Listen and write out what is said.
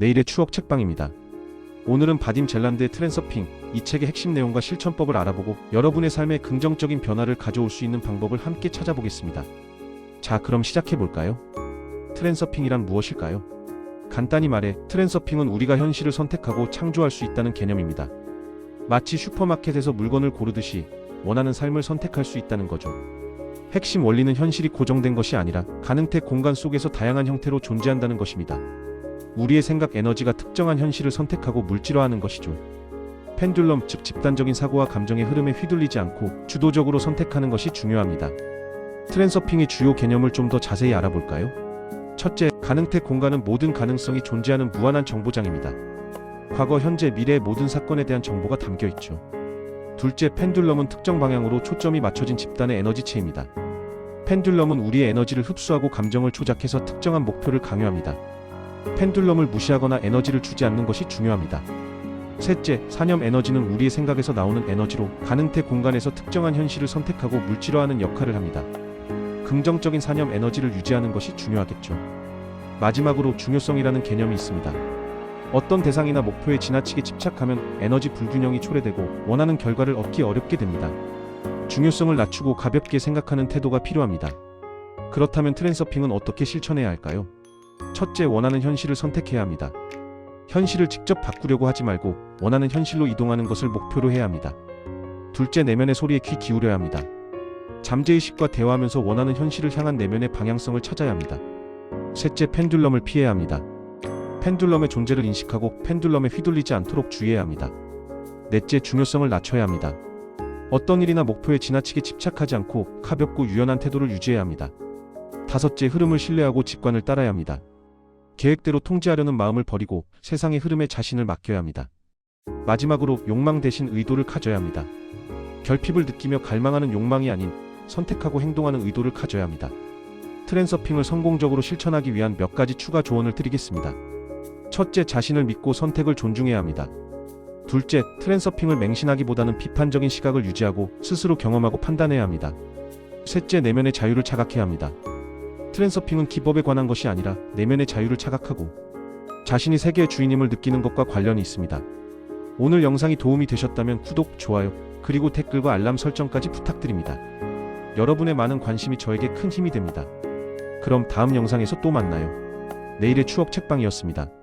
내일의 추억 책방입니다. 오늘은 바딤 젤란드의 트랜서핑, 이 책의 핵심 내용과 실천법을 알아보고 여러분의 삶에 긍정적인 변화를 가져올 수 있는 방법을 함께 찾아보겠습니다. 자, 그럼 시작해 볼까요? 트랜서핑이란 무엇일까요? 간단히 말해, 트랜서핑은 우리가 현실을 선택하고 창조할 수 있다는 개념입니다. 마치 슈퍼마켓에서 물건을 고르듯이 원하는 삶을 선택할 수 있다는 거죠. 핵심 원리는 현실이 고정된 것이 아니라 가능택 공간 속에서 다양한 형태로 존재한다는 것입니다. 우리의 생각 에너지가 특정한 현실을 선택하고 물질화하는 것이죠. 펜듈럼 즉 집단적인 사고와 감정의 흐름에 휘둘리지 않고 주도적으로 선택하는 것이 중요합니다. 트랜서핑의 주요 개념을 좀 더 자세히 알아볼까요? 첫째, 가능택 공간은 모든 가능성이 존재하는 무한한 정보장입니다. 과거, 현재, 미래의 모든 사건에 대한 정보가 담겨 있죠. 둘째, 펜듈럼은 특정 방향으로 초점이 맞춰진 집단의 에너지체입니다. 펜듈럼은 우리의 에너지를 흡수하고 감정을 조작해서 특정한 목표를 강요합니다. 펜듈럼을 무시하거나 에너지를 주지 않는 것이 중요합니다. 셋째, 사념 에너지는 우리의 생각에서 나오는 에너지로 가능택 공간에서 특정한 현실을 선택하고 물질화하는 역할을 합니다. 긍정적인 사념 에너지를 유지하는 것이 중요하겠죠. 마지막으로 중요성이라는 개념이 있습니다. 어떤 대상이나 목표에 지나치게 집착하면 에너지 불균형이 초래되고 원하는 결과를 얻기 어렵게 됩니다. 중요성을 낮추고 가볍게 생각하는 태도가 필요합니다. 그렇다면 트랜서핑은 어떻게 실천해야 할까요? 첫째, 원하는 현실을 선택해야 합니다. 현실을 직접 바꾸려고 하지 말고 원하는 현실로 이동하는 것을 목표로 해야 합니다. 둘째, 내면의 소리에 귀 기울여야 합니다. 잠재의식과 대화하면서 원하는 현실을 향한 내면의 방향성을 찾아야 합니다. 셋째, 펜듈럼을 피해야 합니다. 펜듈럼의 존재를 인식하고 펜듈럼에 휘둘리지 않도록 주의해야 합니다. 넷째, 중요성을 낮춰야 합니다. 어떤 일이나 목표에 지나치게 집착하지 않고 가볍고 유연한 태도를 유지해야 합니다. 다섯째, 흐름을 신뢰하고 직관을 따라야 합니다. 계획대로 통제하려는 마음을 버리고 세상의 흐름에 자신을 맡겨야 합니다. 마지막으로 욕망 대신 의도를 가져야 합니다. 결핍을 느끼며 갈망하는 욕망이 아닌 선택하고 행동하는 의도를 가져야 합니다. 트랜서핑을 성공적으로 실천하기 위한 몇 가지 추가 조언을 드리겠습니다. 첫째, 자신을 믿고 선택을 존중해야 합니다. 둘째, 트랜서핑을 맹신하기보다는 비판적인 시각을 유지하고 스스로 경험하고 판단해야 합니다. 셋째, 내면의 자유를 차각해야 합니다. 트랜서핑은 기법에 관한 것이 아니라 내면의 자유를 차각하고 자신이 세계의 주인임을 느끼는 것과 관련이 있습니다. 오늘 영상이 도움이 되셨다면 구독, 좋아요, 그리고 댓글과 알람 설정까지 부탁드립니다. 여러분의 많은 관심이 저에게 큰 힘이 됩니다. 그럼 다음 영상에서 또 만나요. 내일의 추억 책방이었습니다.